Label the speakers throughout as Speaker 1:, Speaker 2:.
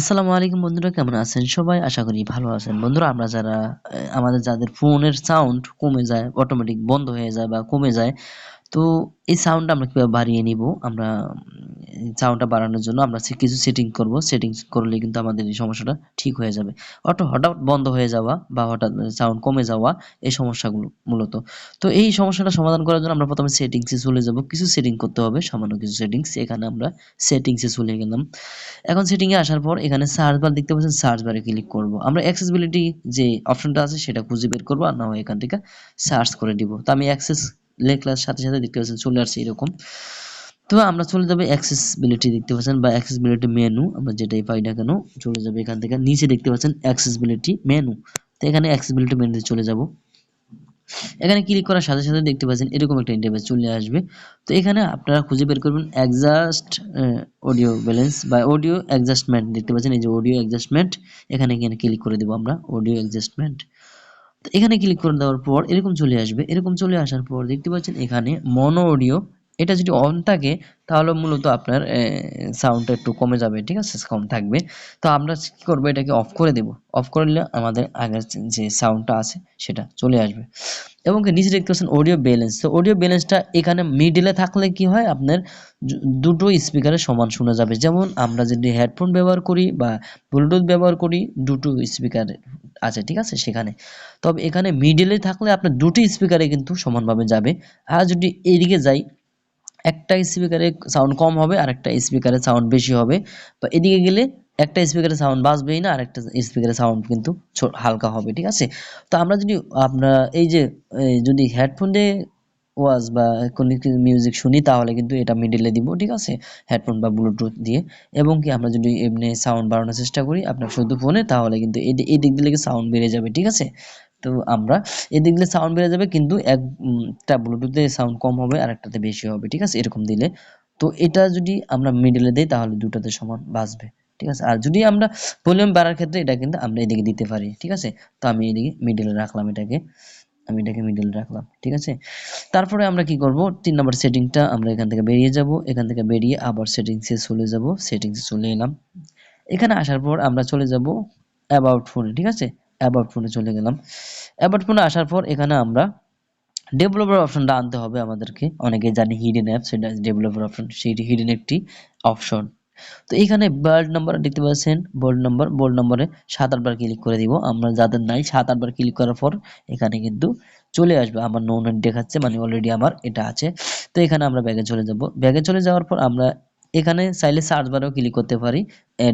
Speaker 1: আসসালামু আলাইকুম বন্ধুরা, কেমন আছেন সবাই? আশা করি ভালো আছেন। বন্ধুরা, আমরা যারা আমাদের যাদের ফোনের সাউন্ড কমে যায় অটোমেটিক বন্ধ হয়ে যায় বা কমে যায়, তো এই সাউন্ডটা আমরা কীভাবে বাড়িয়ে নিব? আমরা সাউন্ডটা বাড়ানোর জন্য আমরা কিছু সেটিং করব। সেটিংস করলে কিন্তু আমাদের এই সমস্যাটা ঠিক হয়ে যাবে। অটো হঠাৎ বন্ধ হয়ে যাওয়া বা হঠাৎ সাউন্ড কমে যাওয়া এই সমস্যাগুলো মূলত। তো এই সমস্যাটা সমাধান করার জন্য আমরা প্রথমে সেটিংসে চলে যাব। কিছু সেটিং করতে হবে, সামান্য কিছু সেটিংস এখানে আমরা সেটিংসে চলে গেলাম। এখন সেটিংয়ে আসার পর এখানে সার্চ বার দেখতে পাচ্ছেন সার্চ বারে ক্লিক করব। আমরা অ্যাক্সেসিবিলিটি যে অপশনটা আছে সেটা খুঁজে বের করব আর না হয় এখান থেকে সার্চ করে দিব। তো আমি অ্যাক্সেস লেখার সাথে সাথে দেখতে পাচ্ছেন চলে আসছে এরকম। তো আমরা চলে যাবে অ্যাক্সেসিবিলিটি দেখতে পাচ্ছেন বা অ্যাক্সেসিবিলিটি মেনু আমরা যেটাই পাই না কেন চলে যাবে এখান থেকে। নিচে দেখতে পাচ্ছেন অ্যাক্সেসিবিলিটি মেনু তো এখানে অ্যাক্সেসিবিলিটি মেনুতে চলে যাব। এখানে ক্লিক করার সাথে সাথে দেখতে পাচ্ছেন এরকম একটা ইন্টারফেস চলে আসবে। তো এখানে আপনারা খুঁজে বের করবেন অ্যাডজাস্ট অডিও ব্যালেন্স বা অডিও অ্যাডজাস্টমেন্ট দেখতে পাচ্ছেন। এই যে অডিও অ্যাডজাস্টমেন্ট এখানে এখানে ক্লিক করে দেবো আমরা অডিও অ্যাডজাস্টমেন্ট তো এখানে ক্লিক করে দেওয়ার পর এরকম চলে আসবে। এরকম চলে আসার পর দেখতে পাচ্ছেন এখানে মনো অডিও এটা যদি অন থাকে তাহলে মূলত আপনার সাউন্ডটা একটু কমে যাবে, ঠিক আছে? কম থাকবে। তো আমরা কি করব? এটাকে অফ করে দেব। অফ করলে আমাদের আগের যে সাউন্ডটা আছে সেটা চলে আসবে। এবং নিচে দেখতে পাচ্ছেন অডিও ব্যালেন্স তো অডিও ব্যালেন্সটা এখানে মিডিলে থাকলে কি হয়? আপনার দুটো স্পিকারে সমান শোনা যাবে। যেমন আমরা যদি হেডফোন ব্যবহার করি বা ব্লুটুথ ব্যবহার করি, দুটো স্পিকার আছে, ঠিক আছে? সেখানে। তবে এখানে মিডিলে থাকলে আপনার দুটি স্পিকারে কিন্তু সমানভাবে যাবে। আর যদি এদিকে যাই, একটা স্পিকারে সাউন্ড কম হবে আর একটা স্পিকারে সাউন্ড বেশি হবে। বা এদিকে গেলে একটা স্পিকারে সাউন্ড বাজবেই না আর একটা স্পিকারে সাউন্ড কিন্তু হালকা হবে, ঠিক আছে? তো আমরা যদি আমরা এই যে যদি হেডফোন দিয়ে ওয়াজ বা কোনো মিউজিক শুনি, তাহলে কিন্তু এটা মিডিলে দিব, ঠিক আছে? হেডফোন বা ব্লুটুথ দিয়ে। এবং কি, আমরা যদি এমনি সাউন্ড বাড়ানোর চেষ্টা করি আপনার শুধু ফোনে তাহলে কিন্তু এই এই দিক দিলে সাউন্ড বেড়ে যাবে, ঠিক আছে? তো আমরা এদিক দিলে সাউন্ড বেড়ে যাবে, কিন্তু একটা ব্লুটুথে সাউন্ড কম হবে আর একটাতে বেশি হবে, ঠিক আছে? এরকম দিলে। তো এটা যদি আমরা মিডলে দিই, তাহলে দুটাতে সমান বাজবে। ঠিক আছে? আর যদি আমরা ভলিউম বাড়ার ক্ষেত্রে এটা কিন্তু আমরা এদিকে দিতে পারি, ঠিক আছে? তো আমি এদিকে মিডলে রাখলাম এটাকে। আমি এটাকে মিডলে রাখলাম, ঠিক আছে? তারপরে আমরা কি করব? তিন নম্বর সেটিংটা আমরা এখান থেকে বেরিয়ে যাব। এখান থেকে বেরিয়ে আবার সেটিংসে চলে যাব। সেটিংসে চলে এলাম। এখানে আসার পর আমরা চলে যাব অ্যাবাউট ফোনে ঠিক আছে? অ্যাবাউট ফোনে চলে গেলাম। অ্যাবাউট ফোনে আসার পর এখানে আমরা ডেভেলপার অপশনটা আনতে হবে আমাদেরকে। অনেকে জানি হিডেন অ্যাপ সেটা ডেভেলপার অপশন সেইটি হিডেন একটি অপশন তো এখানে বোল্ড নাম্বার দেখতে পাচ্ছেন বোল্ড নাম্বার বোল্ড নম্বরে সাত আটবার ক্লিক করে দিব। আমরা যাদের নাই, সাত আটবার ক্লিক করার পর এখানে কিন্তু চলে আসবে। আমার নো নেট দেখাচ্ছে মানে অলরেডি আমার এটা আছে। তো এখানে আমরা ব্যাগে চলে যাব। ব্যাগে চলে যাওয়ার পর আমরা এখানে চাইলে সার্চ বারেও ক্লিক করতে পারি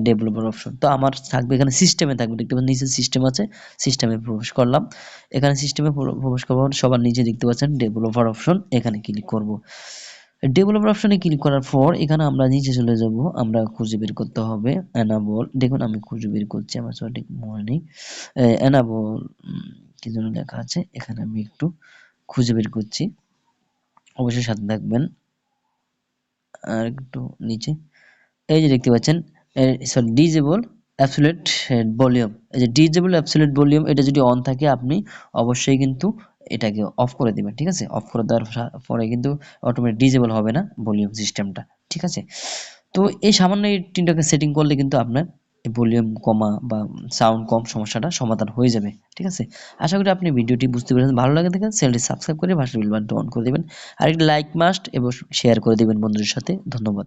Speaker 1: ডেভেলপার অপশন তো আমার থাকবে এখানে সিস্টেমে থাকবে। দেখতে পাচ্ছেন নিচে সিস্টেম আছে সিস্টেমে প্রবেশ করলাম। এখানে সিস্টেমে প্রবেশ পর সবার নিচে দেখতে পাচ্ছেন ডেভেলপার অপশন এখানে ক্লিক করব। ডেভেলপার অপশনে ক্লিক করার পর এখানে আমরা নিচে চলে যাব, আমরা খুঁজে বের করতে হবে এনাবল দেখুন আমি খুঁজে বের করছি, আমার সঠিক মনে নেই এনাবল কি যেন লেখা আছে, এখানে আমি একটু খুঁজে বের করছি, অবশ্যই সাথে থাকবেন, আর একটু নিচে, এই যে দেখতে পাচ্ছেন সরি ডিজেবল অ্যাবসোলিউট ভলিউম এই যে ডিজেবল অ্যাবসোলিউট ভলিউম এটা যদি অন থাকে, আপনি অবশ্যই কিন্তু এটাকে অফ করে দিবেন, ঠিক আছে? অফ করে দেওয়ার পরে কিন্তু অটোমেটিক ডিজেবল হবে না ভলিউম সিস্টেমটা ঠিক আছে? তো এই সামান্য এই তিনটাকে সেটিং করলে কিন্তু আপনার ভলিউম কমা বা সাউন্ড কম সমস্যাটা সমাধান হয়ে যাবে, ঠিক আছে? আশা করি আপনি ভিডিওটি বুঝতে পেরেছেন। ভালো লাগে দেখেন চ্যানেলটি সাবস্ক্রাইব করে ভাষা বিল বাটনটি অন করে দেবেন। আর একটি লাইক মাস্ট এবং শেয়ার করে দেবেন বন্ধুদের সাথে। ধন্যবাদ।